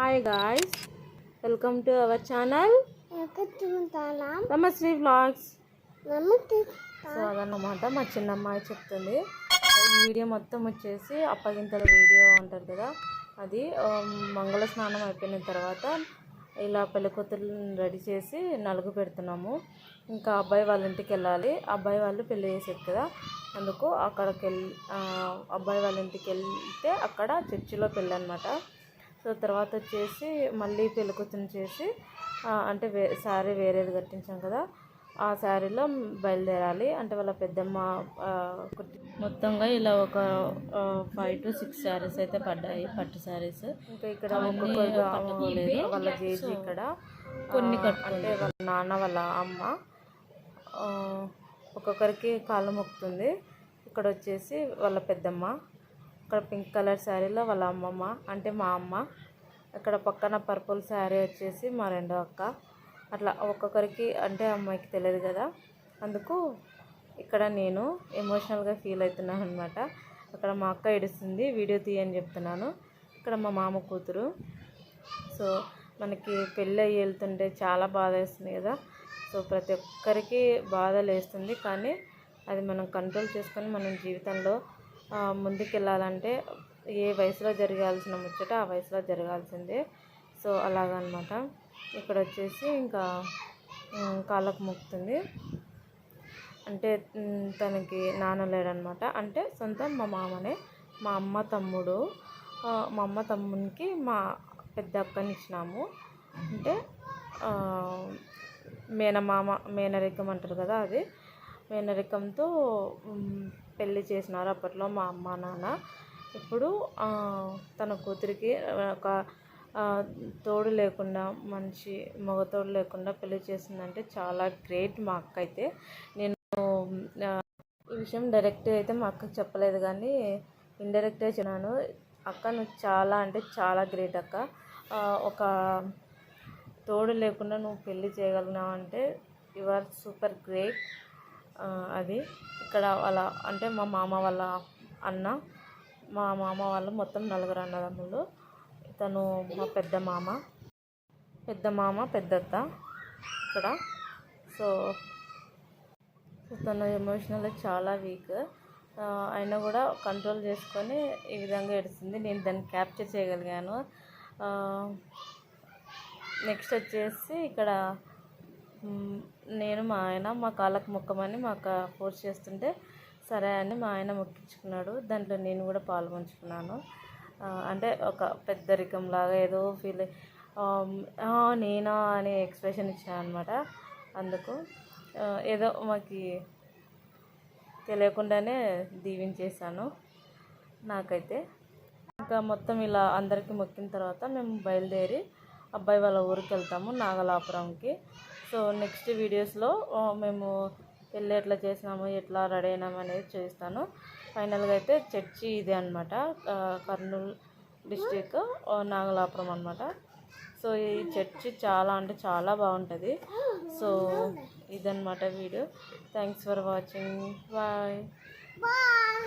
Hi guys welcome to our channel Ramasri vlogs so అదన్నమాట మా చిన్న అమ్మాయి చెప్తుంది. ఈ వీడియో మొత్తం వచ్చేసి అప్పగింతల వీడియో అంటారు కదా. అది మంగళ స్నానం అయిపోయిన తర్వాత ఇలా పెళ్ళికూతురుని రెడీ చేసి నలుగు పెడుతున్నాము. ఇంకా అబ్బాయి వాళ్ళ ఇంటికి వెళ్ళాలి. అబ్బాయి వాళ్ళు పెళ్ళి చేసేది కదా. అందుకు అక్కడికి వెళ్ళి అబ్బాయి వాళ్ళ ఇంటికి వెళ్తే అక్కడ చర్చిలో పెళ్ళి అనమాట సో తర్వాత వచ్చేసి మళ్ళీ పెళ్ళికూతురుని చేసి అంటే వే శారీ వేరేది కట్టించాం కదా ఆ శారీలో బయలుదేరాలి అంటే వాళ్ళ పెద్దమ్మ మొత్తంగా ఇలా ఒక ఫైవ్ టు సిక్స్ శారీస్ అయితే పడ్డాయి పట్టు శారీస్. ఇంకా ఇక్కడ వాళ్ళ జేజీ ఇక్కడ కొన్ని అంటే వాళ్ళ నాన్న వాళ్ళ అమ్మ ఒక్కొక్కరికి కాళ్ళు మొక్కుతుంది. ఇక్కడ వచ్చేసి వాళ్ళ పెద్దమ్మ ఇక్కడ పింక్ కలర్ శారీలో వాళ్ళ అమ్మమ్మ అంటే మా అమ్మ. ఇక్కడ పక్కన పర్పుల్ శారీ వచ్చేసి మా రెండో అక్క. అట్లా ఒక్కొక్కరికి అంటే అమ్మాయికి తెలియదు కదా. అందుకు ఇక్కడ నేను ఎమోషనల్గా ఫీల్ అవుతున్నాను అనమాట అక్కడ మా అక్క ఏడుస్తుంది వీడియో తీయని చెప్తున్నాను. ఇక్కడ మా మామ కూతురు. సో మనకి పెళ్ళి అయ్యి వెళ్తుంటే చాలా బాధ వేస్తుంది కదా. సో ప్రతి ఒక్కరికి బాధ లేస్తుంది. కానీ అది మనం కంట్రోల్ చేసుకొని మనం జీవితంలో ముందుకెళ్ళాలంటే ఏ వయసులో జరగాల్సిన ముచ్చట ఆ వయసులో జరగాల్సిందే. సో అలాగనమాట. ఇక్కడ వచ్చేసి ఇంకా కాళ్ళకు మొక్కుతుంది అంటే తనకి నాన్న లేడనమాట. అంటే సొంతం మా మామనే. మా అమ్మ తమ్ముడు. మా అమ్మ తమ్మునికి మా పెద్ద అక్కని ఇచ్చినాము. అంటే మేనమామ మేనరికం అంటారు కదా అది. మేనరికంతో పెళ్ళి చేసినారు అప్పట్లో మా అమ్మ నాన్న. ఇప్పుడు తన కూతురికి ఒక తోడు లేకుండా మంచి మగ తోడు లేకుండా పెళ్ళి చేసిందంటే చాలా గ్రేట్ మా అక్క అయితే నేను ఈ విషయం డైరెక్ట్ అయితే మా అక్కకి చెప్పలేదు కానీ ఇండైరెక్ట్గా చెప్పినాను. అక్క నువ్వు చాలా అంటే చాలా గ్రేట్ అక్క. ఒక తోడు లేకుండా నువ్వు పెళ్ళి చేయగలిగినావు అంటే యు ఆర్ సూపర్ గ్రేట్. అది ఇక్కడ వాళ్ళ అంటే మా మామ వాళ్ళ అన్న మా మామ వాళ్ళు మొత్తం నలుగురు అన్నదమ్ములు. తను మా పెద్ద మామ పెద్ద మామ పెద్దత్త ఇక్కడ. సో తను ఎమోషనల్గా చాలా వీక్ అయినా కూడా కంట్రోల్ చేసుకొని ఈ విధంగా ఏడుస్తుంది. నేను దాన్ని క్యాప్చర్ చేయగలిగాను. నెక్స్ట్ వచ్చేసి ఇక్కడ నేను మా ఆయన మా కాళ్ళకు మొక్కమని మా అక్క ఫోర్స్ చేస్తుంటే సరే అని మా ఆయన మొక్కించుకున్నాడు. దాంట్లో నేను కూడా పాల్గొంచుకున్నాను అంటే ఒక పెద్దరికం లాగా ఏదో ఫీల్ నేనా అనే ఎక్స్ప్రెషన్ ఇచ్చాను అనమాట అందుకు ఏదో మాకి తెలియకుండానే దీవించేశాను నాకైతే. ఇంకా మొత్తం ఇలా అందరికీ మొక్కిన తర్వాత మేము బయలుదేరి అబ్బాయి వాళ్ళ ఊరికి వెళ్తాము నాగలాపురంకి. సో నెక్స్ట్ వీడియోస్లో మేము పెళ్ళి ఎట్లా చేసినాము ఎట్లా రెడీ అయినాము అనేది చేస్తాను ఫైనల్గా అయితే చర్చి ఇదే అనమాట కర్నూలు డిస్టిక్ నాగలాపురం అనమాట సో ఈ చర్చి చాలా అంటే చాలా బాగుంటుంది. సో ఇదనమాట video. Thanks for watching bye bye